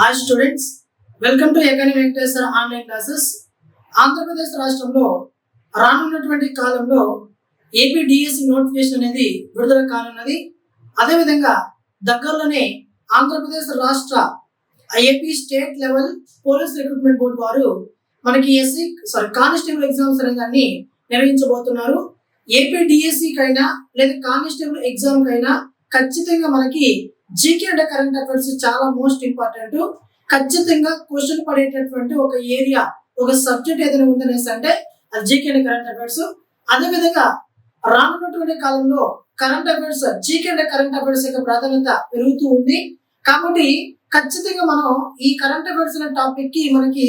Hi students welcome to ఎకాని Venkateswara online classes Andhra Pradesh రాష్ట్రంలో రానున్నటువంటి కాలంలో ఏపీ డిఎస్సి నోటిఫికేషన్ అనేది విడుదల కానున్నది. అదేవిధంగా దగ్గరలోనే ఆంధ్రప్రదేశ్ రాష్ట్ర AP state level police recruitment board వారు మనకి ఎస్సీ సారీ కానిస్టేబుల్ ఎగ్జామ్స్ అనే దాన్ని నిర్వహించబోతున్నారు. ఏపీ డిఎస్సి లేదా కానిస్టేబుల్ ఎగ్జామ్కి అయినా ఖచ్చితంగా మనకి జీకే అంటే కరెంట్ అఫైర్స్ చాలా మోస్ట్ ఇంపార్టెంట్ ఖచ్చితంగా క్వశ్చన్ పడేటటువంటి ఒక ఏరియా ఒక సబ్జెక్ట్ ఏదైనా ఉందనేసి అంటే అది జీకే అండ్ కరెంట్ అఫైర్స్ అదేవిధంగా రానున్నటువంటి కాలంలో current affairs GK and current affairs యొక్క ప్రాధాన్యత పెరుగుతూ ఉంది. కాబట్టి ఖచ్చితంగా మనం ఈ కరెంట్ అఫైర్స్ అనే టాపిక్కి మనకి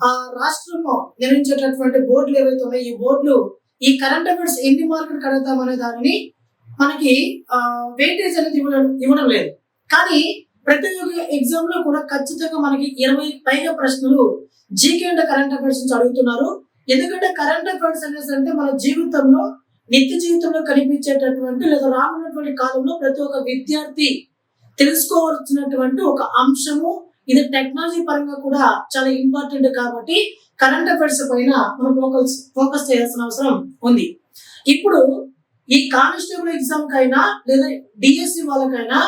ఆ రాష్ట్రంలో నిర్వహించేటటువంటి బోర్డులు ఏవైతే ఉన్నాయో ఈ బోర్డులు ఈ కరెంట్ అఫైర్స్ ఎన్ని మార్కులు కడతాం అనే దానిని మనకి వెయిటేజ్ అనేది ఇవ్వడం ఇవ్వడం లేదు. కానీ ప్రతి ఒక్క ఎగ్జామ్లో కూడా ఖచ్చితంగా మనకి ఇరవై పైగా ప్రశ్నలు జీకే అంటే కరెంట్ అఫైర్స్ నుంచి అడుగుతున్నారు. ఎందుకంటే కరెంట్ అఫైర్స్ అనేసి అంటే మన జీవితంలో నిత్య జీవితంలో కనిపించేటటువంటి లేదా రానున్నటువంటి కాలంలో ప్రతి ఒక్క విద్యార్థి తెలుసుకోవాల్సినటువంటి ఒక అంశము ఇది టెక్నాలజీ పరంగా కూడా చాలా ఇంపార్టెంట్ కాబట్టి కరెంట్ అఫైర్స్ పైన మనం ఫోకస్ ఫోకస్ చేయాల్సిన అవసరం ఉంది. ఇప్పుడు ఈ కానిస్టేబుల్ ఎగ్జామ్ కైనా లేదా డిఎస్సి వాళ్ళకైనా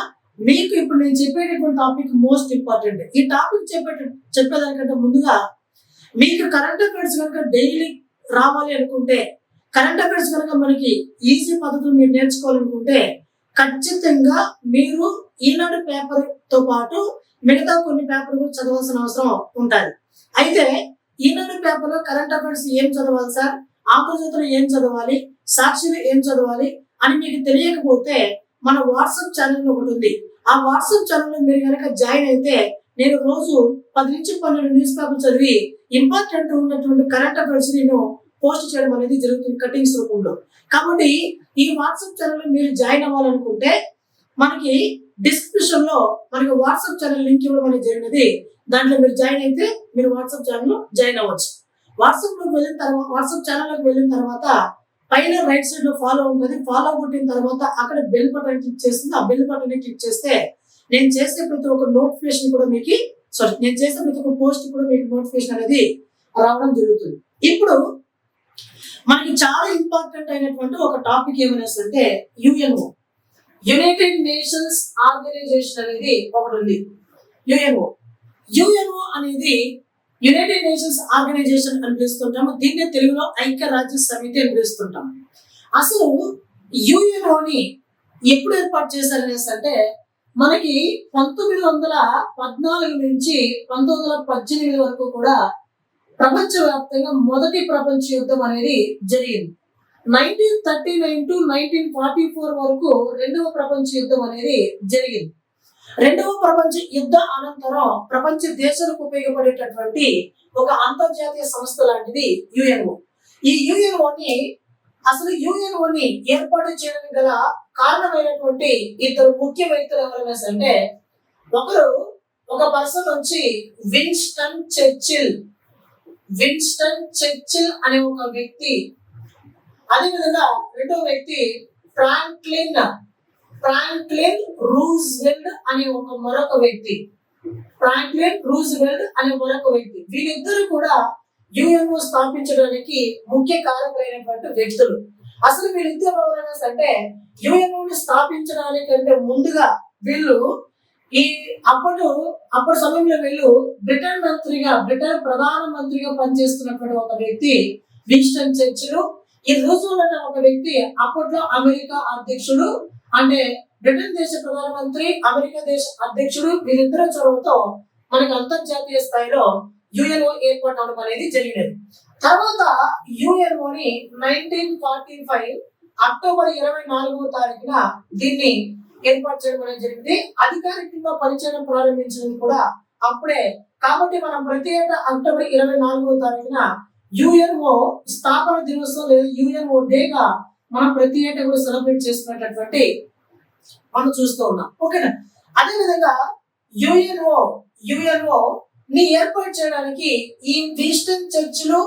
మీకు ఇప్పుడు నేను చెప్పేటటువంటి టాపిక్ మోస్ట్ ఇంపార్టెంట్. ఈ టాపిక్ చెప్పే చెప్పేదానికంటే ముందుగా మీకు కరెంట్ అఫైర్స్ కనుక డైలీ రావాలి అనుకుంటే కరెంట్ అఫైర్స్ కనుక మనకి ఈజీ పద్ధతులు మీరు నేర్చుకోవాలనుకుంటే ఖచ్చితంగా మీరు ఈనాడు పేపర్తో పాటు మిగతా కొన్ని పేపర్ కూడా చదవాల్సిన అవసరం ఉంటుంది. అయితే ఈనాడు పేపర్లో కరెంట్ అఫైర్స్ ఏం చదవాలి సార్? ఆంధ్రజ్యోతిలో ఏం చదవాలి? సాక్షిలో ఏం చదవాలి అని మీకు తెలియకపోతే మన వాట్సాప్ ఛానల్ ఒకటి ఉంది. ఆ వాట్సాప్ ఛానల్లో మీరు కనుక జాయిన్ అయితే నేను రోజు పది నుంచి పన్నెండు న్యూస్ పేపర్ చదివి ఇంపార్టెంట్ ఉన్నటువంటి కరెంట్ అఫైర్స్ నేను పోస్ట్ చేయడం అనేది జరుగుతుంది కటింగ్స్ రూపంలో. కాబట్టి ఈ వాట్సాప్ ఛానల్ మీరు జాయిన్ అవ్వాలనుకుంటే మనకి డిస్క్రిప్షన్లో మనకి వాట్సాప్ ఛానల్ లింక్ ఇవ్వడం అనేది జరిగినది. దాంట్లో మీరు జాయిన్ అయితే మీరు వాట్సాప్ ఛానల్ జాయిన్ అవ్వచ్చు. వాట్సాప్లోకి వెళ్ళిన తర్వాత వాట్సాప్ ఛానల్లోకి వెళ్ళిన తర్వాత పైన రైట్ సైడ్లో ఫాలో ఉంటుంది. ఫాలో కొట్టిన తర్వాత అక్కడ బెల్ బటన్ క్లిక్ చేస్తుంది. ఆ బెల్ బటన్ క్లిక్ చేస్తే నేను చేసే ప్రతి ఒక్క నోటిఫికేషన్ కూడా మీకు సారీ నేను చేసే ప్రతి ఒక్క పోస్ట్ కూడా మీకు నోటిఫికేషన్ అనేది రావడం జరుగుతుంది. ఇప్పుడు మనకి చాలా ఇంపార్టెంట్ అయినటువంటి ఒక టాపిక్ ఏమనేసి అంటే యుఎన్ఓ యునైటెడ్ నేషన్స్ ఆర్గనైజేషన్ అనేది ఒకటి ఉంది. యుఎన్ఓ యుఎన్ఓ అనేది యునైటెడ్ నేషన్స్ ఆర్గనైజేషన్ అని పిలుస్తుంటాము. దీన్ని తెలుగులో ఐక్యరాజ్య సమితి అని పిలుస్తుంటాం అసలు యుఎన్ఓని ఎప్పుడు ఏర్పాటు చేశారనేసి అంటే మనకి పంతొమ్మిది వందల పద్నాలుగు నుంచి పంతొమ్మిది వందల పద్దెనిమిది వరకు కూడా ప్రపంచవ్యాప్తంగా మొదటి ప్రపంచ యుద్ధం అనేది జరిగింది. Nineteen thirty nine to nineteen forty four వరకు రెండవ ప్రపంచ యుద్ధం అనేది జరిగింది. రెండవ ప్రపంచ యుద్ధ అనంతరం ప్రపంచ దేశాలకు ఉపయోగపడేటటువంటి ఒక అంతర్జాతీయ సంస్థ లాంటిది యుఎన్ఓ. ఈ యుఎన్ఓని అసలు యుఎన్ఓని ఏర్పాటు చేయడానికి గల కారణమైనటువంటి ఇద్దరు ముఖ్య వ్యక్తులు ఎవరైనా అంటే ఒకరు ఒక పర్సన్ వచ్చి విన్స్టన్ చర్చిల్. విన్స్టన్ చర్చిల్ అనే ఒక వ్యక్తి. అదేవిధంగా రెండో వ్యక్తి ఫ్రాంక్లిన్ ఫ్రాంక్లిన్ రూజ్వెల్డ్ అనే ఒక మరొక వ్యక్తి. ఫ్రాంక్లిన్ రూజ్వెల్డ్ అనే మరొక వ్యక్తి. వీళ్ళిద్దరు కూడా యుఎన్ఓ స్థాపించడానికి ముఖ్య కారకులైనటువంటి వ్యక్తులు. అసలు వీళ్ళిద్దరు ఎవరైనా అంటే యుఎన్ఓని స్థాపించడానికంటే ముందుగా వీళ్ళు ఈ అప్పుడు అప్పటి సమయంలో వీళ్ళు బ్రిటన్ మంత్రిగా బ్రిటన్ ప్రధాన మంత్రిగా పనిచేస్తున్నటువంటి ఒక వ్యక్తి విన్స్టన్ చర్చిలు. ఈ రోజుల్లో ఒక వ్యక్తి అప్పట్లో అమెరికా అధ్యక్షుడు అంటే బ్రిటన్ దేశ ప్రధానమంత్రి అమెరికా దేశ అధ్యక్షుడు వీరిద్దరు చొరవతో మనకి అంతర్జాతీయ స్థాయిలో యుఎన్ఓ ఏర్పాటు అవడం అనేది జరిగినది. తర్వాత యుఎన్ఓని నైన్టీన్ ఫార్టీ ఫైవ్ అక్టోబర్ ఇరవై నాలుగో తారీఖున దీన్ని ఏర్పాటు చేయడం అనేది జరిగింది. అధికారికంగా పనిచేయడం ప్రారంభించడం కూడా అప్పుడే. కాబట్టి మనం ప్రతి ఏటా అక్టోబర్ ఇరవై నాలుగవ తారీఖున యుఎన్ఓ స్థాపన దినోత్సవం లేదా యుఎన్ఓ డేగా మనం ప్రతి ఏటా కూడా సెలబ్రేట్ చేసుకునేటటువంటి మనం చూస్తూ ఉన్నాం. ఓకేనా? అదే విధంగా యుఎన్ఓ యుఎన్ఓ ని ఏర్పాటు చేయడానికి ఈ ఈస్టర్న్ చర్చిలు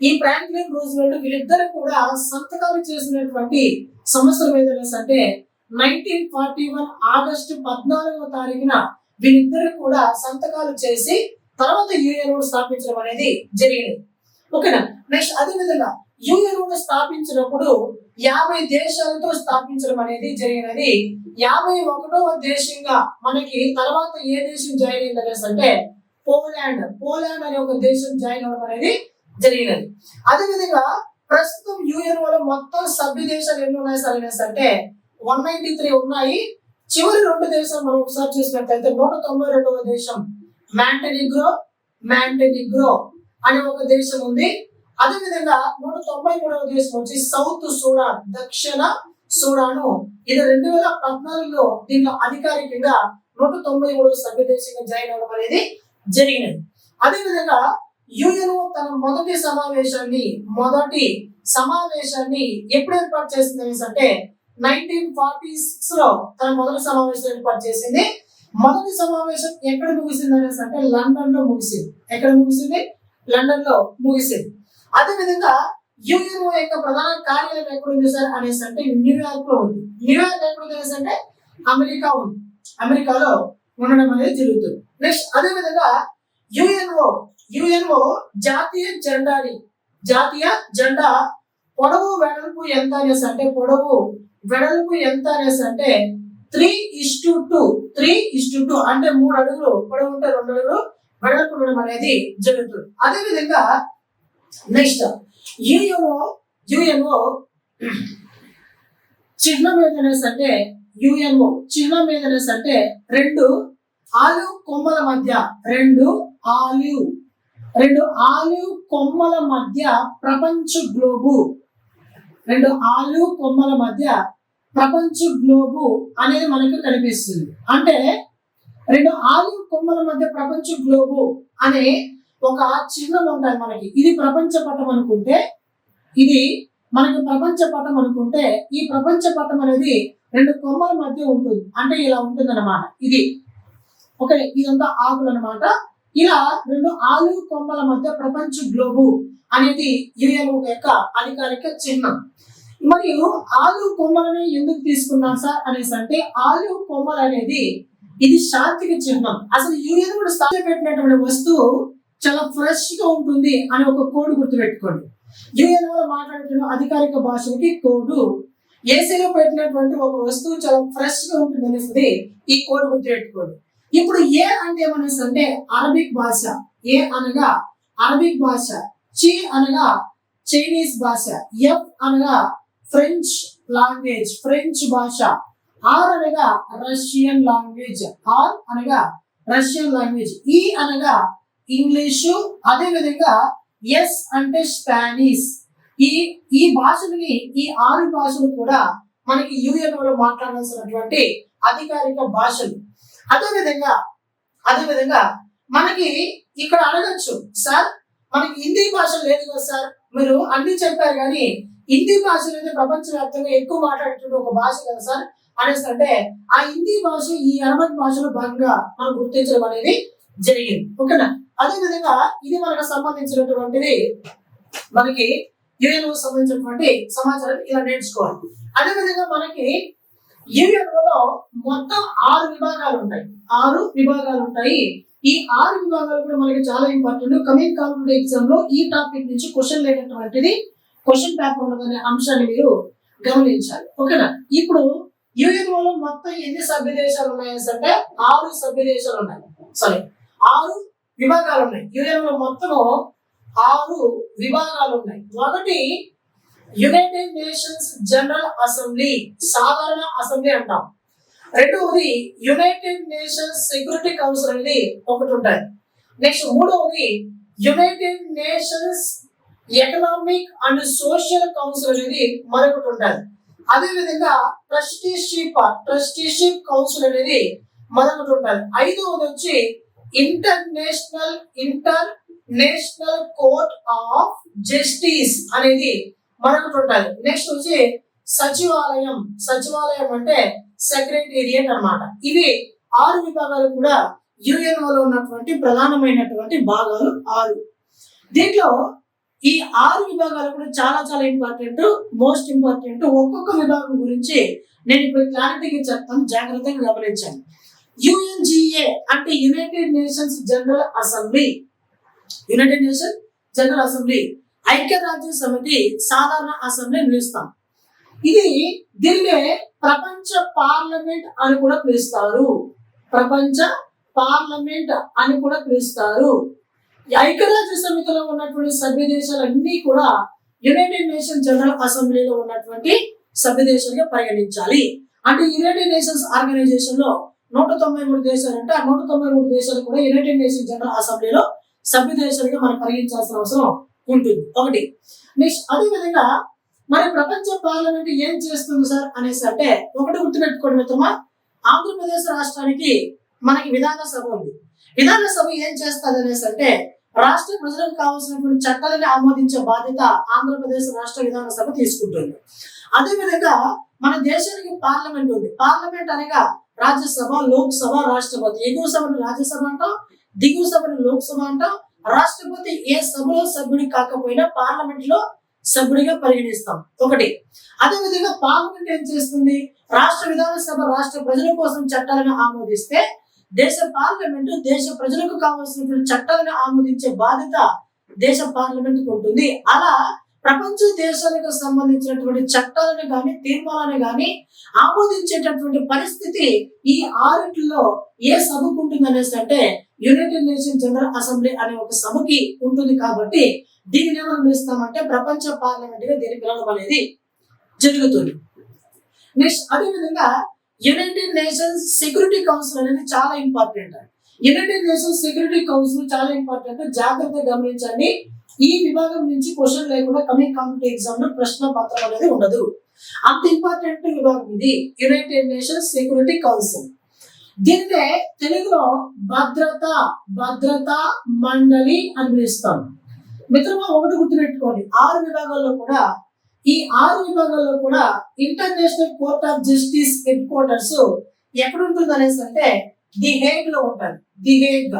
ఈ ఫ్రాంక్లిన్ రోజులలో వీళ్ళిద్దరు కూడా సంతకాలు చేసినటువంటి సంవత్సరం ఏదైనా అంటే నైన్టీన్ ఫార్టీ వన్ ఆగస్టు పద్నాలుగవ తారీఖున వీళ్ళిద్దరు కూడా సంతకాలు చేసి తర్వాత యుఎన్ఓ స్థాపించడం అనేది జరిగింది. ఓకేనా? నెక్స్ట్ అదే విధంగా యుఎన్ఓ స్థాపించినప్పుడు యాభై దేశాలతో స్థాపించడం అనేది జరిగినది. యాభై ఒకటవ దేశంగా మనకి తర్వాత ఏ దేశం జాయిన్ అయింది అనేసి అంటే పోలాండ్. పోలాండ్ అనే ఒక దేశం జాయిన్ అవ్వడం అనేది జరిగినది. అదేవిధంగా ప్రస్తుతం యుఎన్ఓలో మొత్తం సభ్య దేశాలు ఎన్ని ఉన్నాయి సార్ అనేసి అంటే వన్ నైన్టీ త్రీ ఉన్నాయి. చివరి రెండు దేశాలు మనం ఒకసారి చూసినట్లయితే నూట తొంభై రెండవ దేశం మ్యాంటనిగ్రో మ్యాంటనిగ్రో అనే ఒక దేశం ఉంది. అదేవిధంగా నూట తొంభై మూడవ దేశం వచ్చి సౌత్ సూడాన్ దక్షిణ సూడాను. ఇది రెండు వేల పద్నాలుగులో దీంట్లో అధికారికంగా నూట తొంభై మూడవ సభ్య దేశంగా జాయిన్ అవ్వడం అనేది జరిగినది. అదేవిధంగా యుఎన్ఓ తన మొదటి సమావేశాన్ని మొదటి సమావేశాన్ని ఎప్పుడు ఏర్పాటు చేసింది అనేసంటే అంటే నైన్టీన్ ఫార్టీ సిక్స్లో తన మొదటి సమావేశం ఏర్పాటు చేసింది. మొదటి సమావేశం ఎక్కడ ముగిసింది అనేసి అంటే లండన్లో ముగిసింది. ఎక్కడ ముగిసింది? లండన్లో ముగిసింది. అదే విధంగా యుఎన్ఓ యొక్క ప్రధాన కార్యాలయం ఎక్కడ ఉంది సార్ అనేసి అంటే న్యూయార్క్లో ఉంది. న్యూయార్క్ ఎక్కడ ఉంది అనేసి అంటే అమెరికా ఉంది. అమెరికాలో ఉండడం అనేది జరుగుతుంది. నెక్స్ట్ అదే విధంగా యుఎన్ఓ యుఎన్ఓ జాతీయ జెండాని జాతీయ జెండా పొడవు వెడల్పు ఎంత అనేసి అంటే పొడవు వెడల్పు ఎంత అనేసి అంటే three is to two three is to two అంటే మూడు అడుగులు పొడవు ఉంటే రెండు అడుగులు వెడల్పు ఉండడం అనేది జరుగుతుంది. అదే విధంగా నెక్స్ట్ యుఎన్ఓ యుఎన్ఓ చిహ్నం ఏదనేసి అంటే యుఎన్ఓ చిహ్నం ఏదనేసి అంటే రెండు ఆలివ్ కొమ్మల మధ్య రెండు ఆలివ్ రెండు ఆలివ్ కొమ్మల మధ్య ప్రపంచ గ్లోబు రెండు ఆలివ్ కొమ్మల మధ్య ప్రపంచ గ్లోబు అనేది మనకు కనిపిస్తుంది. అంటే రెండు ఆలివ్ కొమ్మల మధ్య ప్రపంచ గ్లోబు అనే ఒక చిహ్నం ఉంటాయి మనకి. ఇది ప్రపంచ పటం అనుకుంటే ఇది మనకి ప్రపంచ పటం అనుకుంటే ఈ ప్రపంచ పటం అనేది రెండు కొమ్మల మధ్య ఉంటుంది. అంటే ఇలా ఉంటుంది అనమాట ఇది. ఓకే ఇదంతా ఆకులు అనమాట ఇలా రెండు ఆలివ్ కొమ్మల మధ్య ప్రపంచ గ్లోబు అనేది యుఎన్ఓ యొక్క అధికారిక చిహ్నం. మరియు ఆలివ్ కొమ్మలని ఎందుకు తీసుకున్నాం సార్ అనేసి అంటే ఆలివ్ కొమ్మలు అనేది ఇది శాంతికి చిహ్నం. అసలు యుఎన్ కూడా స్థాపించినటువంటి పెట్టినటువంటి వస్తువు చాలా ఫ్రెష్గా ఉంటుంది అని ఒక కోడ్ గుర్తుపెట్టుకోండి. యుఎన్లో మాట్లాడుతున్న అధికారిక భాషలకి కోడ్. ఏసీలో పెట్టినటువంటి ఒక వస్తువు చాలా ఫ్రెష్గా ఉంటుంది అనేసి ఈ కోడ్ గుర్తుపెట్టుకోండి. ఇప్పుడు ఏ అంటే ఏమనేసి అంటే అరబిక్ భాష. ఏ అనగా అరబిక్ భాష. చి అనగా చైనీస్ భాష. ఎఫ్ అనగా ఫ్రెంచ్ లాంగ్వేజ్ ఫ్రెంచ్ భాష. ఆర్ అనగా రష్యన్ లాంగ్వేజ్. ఆర్ అనగా రష్యన్ లాంగ్వేజ్. ఈ అనగా ఇంగ్లీషు అదేవిధంగా ఎస్ అంటే స్పానిష్. ఈ ఈ భాషలని ఈ ఆరు భాషలు కూడా మనకి యుఎన్ఓలో మాట్లాడాల్సినటువంటి అధికారిక భాషలు. అదేవిధంగా అదేవిధంగా మనకి ఇక్కడ అడగచ్చు సార్ మనకి హిందీ భాష లేదు కదా సార్? మీరు అన్ని చెప్పారు కానీ హిందీ భాష అనేది ప్రపంచవ్యాప్తంగా ఎక్కువ మాట్లాడుతున్న ఒక భాష కదా సార్? అనేసి అంటే ఆ హిందీ భాష ఈ అరబన్ భాషలో భాగంగా మనం గుర్తించడం అనేది జరిగింది. ఓకేనా? అదేవిధంగా ఇది మనకు సంబంధించినటువంటిది మనకి యుఎన్ఓ సంబంధించినటువంటి సమాచారం ఇలా నేర్చుకోవాలి. అదే విధంగా మనకి యుఎన్ఓలో మొత్తం ఆరు విభాగాలు ఉంటాయి. ఆరు విభాగాలు ఉంటాయి. ఈ ఆరు విభాగాలు కూడా మనకి చాలా ఇంపార్టెంట్. కమింగ్ కాంపిటేటివ్ ఎగ్జామ్లో ఈ టాపిక్ నుంచి క్వశ్చన్ లేనటువంటిది క్వశ్చన్ పేపర్ ఉండదనే అంశాన్ని మీరు గమనించాలి. ఓకేనా? ఇప్పుడు యుఎన్ఓలో మొత్తం ఎన్ని సభ్య దేశాలు ఉన్నాయంటే ఆరు సభ్య దేశాలు ఉన్నాయి. సారీ. ఆరు విభాగాలు ఉన్నాయి యుఎన్లో మొత్తం ఆరు విభాగాలు ఉన్నాయి ఒకటి యునైటెడ్ నేషన్స్ జనరల్ అసెంబ్లీ సాధారణ అసెంబ్లీ అంటాం. రెండవది యునైటెడ్ నేషన్స్ సెక్యూరిటీ కౌన్సిల్ అనేది ఒకటి ఉంటుంది నెక్స్ట్ మూడవది united nations economic and social council అనేది మరొకటి ఉంటుంది అదే విధంగా ట్రస్టీషిప్ ట్రస్టీషిప్ కౌన్సిల్ అనేది మరొకటి ఉంటుంది ఐదవది వచ్చి international international court of justice అనేది మనకు ఉంటుంది నెక్స్ట్ వచ్చి సచివాలయం. సచివాలయం అంటే సెక్రటేరియట్ అన్నమాట. ఇవి ఆరు విభాగాలు కూడా యుఎన్ఓలో ఉన్నటువంటి ప్రధానమైనటువంటి భాగాలు ఆరు. దీంట్లో ఈ ఆరు విభాగాలు కూడా చాలా చాలా ఇంపార్టెంట్ మోస్ట్ ఇంపార్టెంట్ ఒక్కొక్క విభాగం గురించి నేను ఇప్పుడు క్లారిటీగా చెప్తాను జాగ్రత్తగా గమనించాను యుఎన్జిఏ అంటే united nations general assembly united nation general assembly ఐక్యరాజ్య సమితి సాధారణ అసెంబ్లీ పిలుస్తాం. ఇది దీన్నే ప్రపంచ పార్లమెంట్ అని కూడా పిలుస్తారు. ప్రపంచ పార్లమెంట్ అని కూడా పిలుస్తారు. ఈ ఐక్యరాజ్య సమితిలో ఉన్నటువంటి సభ్య దేశాలన్నీ కూడా యునైటెడ్ నేషన్ జనరల్ అసెంబ్లీలో ఉన్నటువంటి సభ్య దేశాలుగా పరిగణించాలి. అంటే యునైటెడ్ నేషన్స్ ఆర్గనైజేషన్లో నూట తొంభై మూడు దేశాలు అంటే ఆ నూట తొంభై మూడు దేశాలు కూడా యునైటెడ్ నేషన్ జనరల్ అసెంబ్లీలో సభ్య దేశాలుగా మనం పరిగణించాల్సిన అవసరం ఉంటుంది. ఒకటి. నెక్స్ట్ అదేవిధంగా మరి ప్రపంచ పార్లమెంట్ ఏం చేస్తుంది సార్ అనేసి అంటే ఒకటి గుర్తుపెట్టుకోండి మిత్రమా. ఆంధ్రప్రదేశ్ రాష్ట్రానికి మనకి విధాన సభ ఉంది. విధాన సభ ఏం చేస్తుంది అనేసి అంటే రాష్ట్ర ప్రజలకు కావాల్సినటువంటి చట్టాలను ఆమోదించే బాధ్యత ఆంధ్రప్రదేశ్ రాష్ట్ర విధాన సభ తీసుకుంటుంది. అదే విధంగా మన దేశానికి పార్లమెంట్ ఉంది. పార్లమెంట్ అనగా రాజ్యసభ లోక్సభ రాష్ట్రపతి. ఎగువ సభను రాజ్యసభ అంటాం? దిగువ సభను లోక్సభ అంటాం. రాష్ట్రపతి ఏ సభలో సభ్యుడి కాకపోయినా పార్లమెంట్లో సభ్యుడిగా పరిగణిస్తాం. ఒకటి. అదే విధంగా పార్లమెంట్ ఏం చేస్తుంది? రాష్ట్ర విధానసభ రాష్ట్ర ప్రజల కోసం చట్టాలను ఆమోదిస్తే దేశ పార్లమెంట్ దేశ ప్రజలకు కావాల్సినటువంటి చట్టాలను ఆమోదించే బాధ్యత దేశ పార్లమెంట్ ఉంటుంది. అలా ప్రపంచ దేశాలకు సంబంధించినటువంటి చట్టాలను కానీ తీర్మానాలను కానీ ఆమోదించేటటువంటి పరిస్థితి ఈ ఆరిట్లో ఏ సభకు ఉంటుంది అనేసి అంటే యునైటెడ్ నేషన్ జనరల్ అసెంబ్లీ అనే ఒక సభకి ఉంటుంది కాబట్టి దీన్ని ఏమని పిలుస్తామంటే ప్రపంచ పార్లమెంట్గా దీన్ని పిలవడం అనేది జరుగుతుంది. నెక్స్ట్ అదేవిధంగా యునైటెడ్ నేషన్స్ సెక్యూరిటీ కౌన్సిల్ అనేది చాలా important united nations security council చాలా ఇంపార్టెంట్ జాగ్రత్తగా గమనించండి. ఈ విభాగం నుంచి క్వశ్చన్ లేకుండా కమింగ్ కాంపిటేటివ్ ఎగ్జామ్లో ప్రశ్న పత్రం అనేది ఉండదు. అంత ఇంపార్టెంట్ విభాగం ఇది. యునైటెడ్ నేషన్స్ సెక్యూరిటీ కౌన్సిల్ దీన్నే తెలుగులో భద్రత భద్రత మండలి అని పిలుస్తాం. మిత్రమా ఒకటి గుర్తుపెట్టుకోండి. ఆరు విభాగాల్లో కూడా ఈ ఆరు విభాగాల్లో కూడా international court of justice headquarters ఎక్కడ ఉంటుంది అనేసి అంటే ది హేగ్లో ఉంటుంది ది హేగ్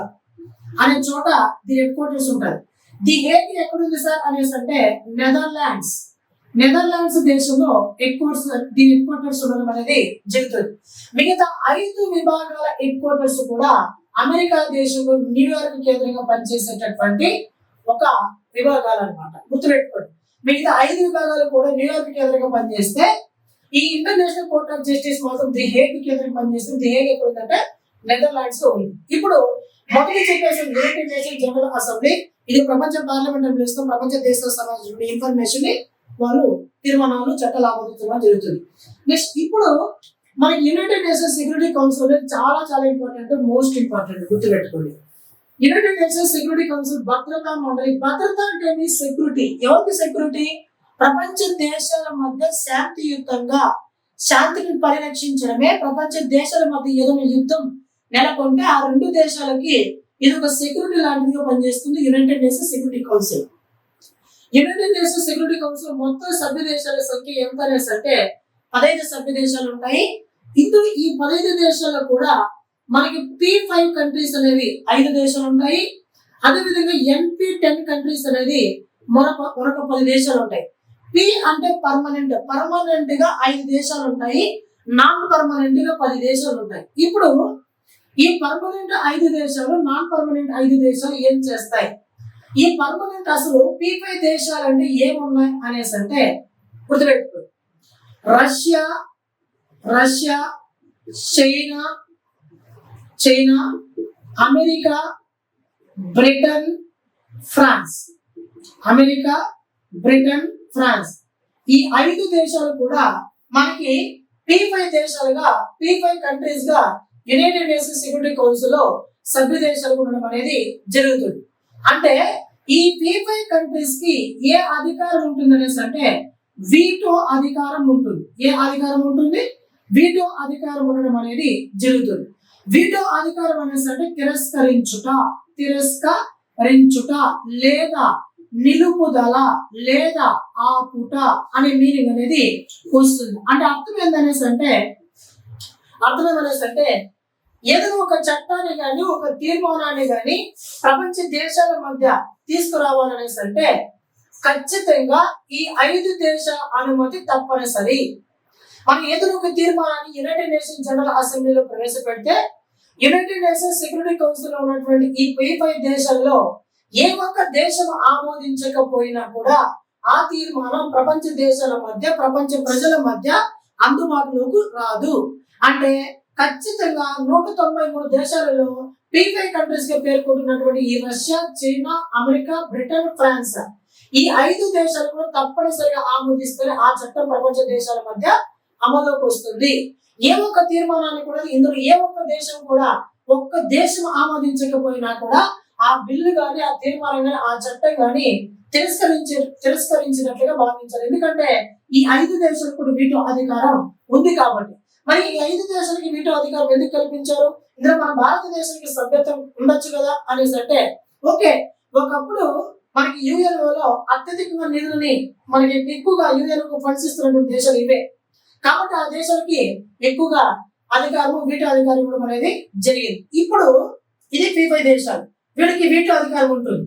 అనే చోట ది హెడ్ క్వార్టర్స్ ఉంటుంది ది హేగ్ ఎక్కడుంది సార్ అనేసి అంటే నెదర్లాండ్స్. నెదర్లాండ్స్ దేశంలో headquarters the headquarters ఉండడం అనేది జరుగుతుంది. మిగతా ఐదు విభాగాల హెడ్ క్వార్టర్స్ కూడా అమెరికా దేశంలో న్యూయార్క్ కేంద్రంగా పనిచేసేటటువంటి ఒక విభాగాలు అనమాట గుర్తుపెట్టుకోండి. మిగతా ఐదు విభాగాలు కూడా న్యూయార్క్ కేంద్రంగా పనిచేస్తే ఈ ఇంటర్నేషనల్ కోర్ట్ ఆఫ్ జస్టిస్ మాత్రం ది హేగ్ కేంద్రం పనిచేస్తుంది. ది హేగ్ ఎక్కడ ఉందంటే నెదర్లాండ్స్లో ఉంది. ఇప్పుడు మొదటి చెప్పేసి యునైటెడ్ నేషన్ జనరల్ అసెంబ్లీ. ఇది ప్రపంచ పార్లమెంట్ అని పిలుస్తాం ప్రపంచ దేశాలకు సంబంధించిన ఇన్ఫర్మేషన్ని వాళ్ళు తీర్మానాలు చట్టాలు ఆమోదించడం జరుగుతుంది. నెక్స్ట్ ఇప్పుడు మన యునైటెడ్ నేషన్స్ సెక్యూరిటీ కౌన్సిల్ అనేది చాలా చాలా ఇంపార్టెంట్ మోస్ట్ ఇంపార్టెంట్ గుర్తుపెట్టుకోండి. యునైటెడ్ నేషన్స్ సెక్యూరిటీ కౌన్సిల్ భద్రతా మండలి. భద్రత అంటే మీ సెక్యూరిటీ ఎవరికి సెక్యూరిటీ ప్రపంచ దేశాల మధ్య శాంతియుతంగా శాంతిని పరిరక్షించడమే ప్రపంచ దేశాల మధ్య ఏదైనా యుద్ధం నెలకొంటే ఆ రెండు దేశాలకి ఇది ఒక సెక్యూరిటీ లాంటిదిగా పనిచేస్తుంది united nations security council united nations security council మొత్తం సభ్య దేశాల సంఖ్య ఎంత అనేసి అంటే పదహైదు సభ్య దేశాలు ఉంటాయి. ఇందులో ఈ పదహైదు దేశాల్లో కూడా మనకి పి ఫైవ్ కంట్రీస్ అనేవి ఐదు దేశాలు ఉంటాయి. అదేవిధంగా ఎన్పి టెన్ కంట్రీస్ అనేది మరొక మరొక పది దేశాలు ఉంటాయి. పి అంటే పర్మనెంట్ పర్మనెంట్గా ఐదు దేశాలు ఉంటాయి. నాన్ పర్మనెంట్గా పది దేశాలు ఉంటాయి. ఇప్పుడు ఈ పర్మనెంట్ ఐదు దేశాలు నాన్ పర్మనెంట్ ఐదు దేశాలు ఏం చేస్తాయి? ఈ పర్మనెంట్ అసలు పి ఫైవ్ దేశాలు అంటే ఏమున్నాయి అనేసి అంటే గుర్తుపెట్టుకో. Russia Russia China China America Britain France. America Britain France. ఈ ఐదు దేశాలు కూడా మనకి పి ఫైవ్ దేశాలుగా పి ఫైవ్ కంట్రీస్గా యునైటెడ్ నేషన్స్ సెక్యూరిటీ కౌన్సిల్లో సభ్య దేశాలు ఉండడం అనేది జరుగుతుంది. అంటే ఈ పీ ఫైవ్ కంట్రీస్కి ఏ అధికారం ఉంటుంది అనేసి అంటే వీటో అధికారం ఉంటుంది. ఏ అధికారం ఉంటుంది? వీటో అధికారం ఉండడం అనేది జరుగుతుంది. వీటో అధికారం అనేసి అంటే తిరస్కరించుట తిరస్కరించుట లేదా నిలుపుదల లేదా ఆపుట అనే మీనింగ్ అనేది వస్తుంది. అంటే అర్థం ఏందనేసి అంటే అర్థం ఏమనేసి అంటే ఏదైనా ఒక చట్టాన్ని కానీ ఒక తీర్మానాన్ని కానీ ప్రపంచ దేశాల మధ్య తీసుకురావాలనేసి అంటే ఖచ్చితంగా ఈ ఐదు దేశ అనుమతి తప్పనిసరి. మనం ఏదైనా ఒక తీర్మానాన్ని యునైటెడ్ నేషన్ జనరల్ అసెంబ్లీలో ప్రవేశపెడితే యునైటెడ్ నేషన్స్ సెక్యూరిటీ కౌన్సిల్లో ఉన్నటువంటి ఈ పై దేశాల్లో ఏ ఒక్క దేశం ఆమోదించకపోయినా కూడా ఆ తీర్మానం ప్రపంచ దేశాల మధ్య ప్రపంచ ప్రజల మధ్య అందుబాటులోకి రాదు. అంటే ఖచ్చితంగా నూట తొంభై మూడు దేశాలలో పీ ఫైవ్ కంట్రీస్గా పేర్కొంటున్నటువంటి ఈ Russia China America Britain France. ఈ ఐదు దేశాలు కూడా తప్పనిసరిగా ఆమోదిస్తేనే ఆ చట్టం ప్రపంచ దేశాల మధ్య అమలులోకి వస్తుంది. ఏ ఒక్క తీర్మానాన్ని కూడా ఇందులో ఏ ఒక్క దేశం కూడా ఒక్క దేశం ఆమోదించకపోయినా కూడా ఆ బిల్లు కానీ ఆ తీర్మానం కానీ ఆ చట్టం కానీ తిరస్కరించే తిరస్కరించినట్లుగా భావించాలి. ఎందుకంటే ఈ ఐదు దేశాలకు కూడా వీటో అధికారం ఉంది కాబట్టి. మరి ఈ ఐదు దేశాలకి వీటో అధికారం ఎందుకు కల్పించారు? ఇందులో మన భారతదేశానికి సభ్యత్వం ఉండొచ్చు కదా అనేసి అంటే ఓకే ఒకప్పుడు మనకి యుఎన్ఓలో అత్యధికంగా నిధులని మనకి ఎక్కువగా యుఎన్కు ఫండ్స్ ఇస్తున్నటువంటి దేశాలు ఇవే. కాబట్టి ఆ దేశాలకి ఎక్కువగా అధికారం వీటో అధికారం ఇవ్వడం అనేది జరిగింది. ఇప్పుడు ఇది ఫీఫై దేశాలు. వీడికి వీటో అధికారం ఉంటుంది.